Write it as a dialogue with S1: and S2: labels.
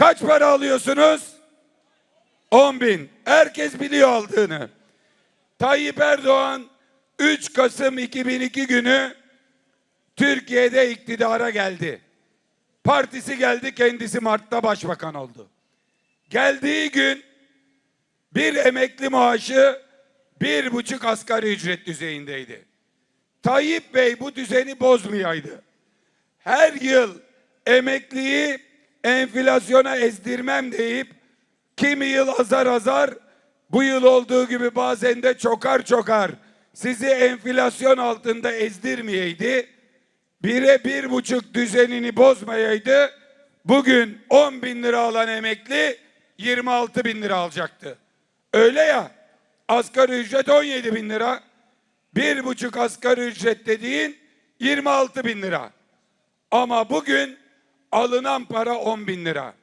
S1: Kaç para alıyorsunuz? 10 bin. Herkes biliyor aldığını. Tayyip Erdoğan 3 Kasım 2002 günü Türkiye'de iktidara geldi. Partisi geldi kendisi Mart'ta başbakan oldu. Geldiği gün bir emekli maaşı bir buçuk asgari ücret düzeyindeydi. Tayyip Bey bu düzeni bozmayaydı. Her yıl emekliyi enflasyona ezdirmem deyip kimi yıl azar azar bu yıl olduğu gibi bazen de çokar çokar sizi enflasyon altında ezdirmeyeydi. Bire bir buçuk düzenini bozmayaydı. Bugün 10 bin lira alan emekli 26 bin lira alacaktı. Öyle ya asgari ücret 17 bin lira. Bir buçuk asgari ücret dediğin 26 bin lira. Ama bugün alınan para 10 bin lira.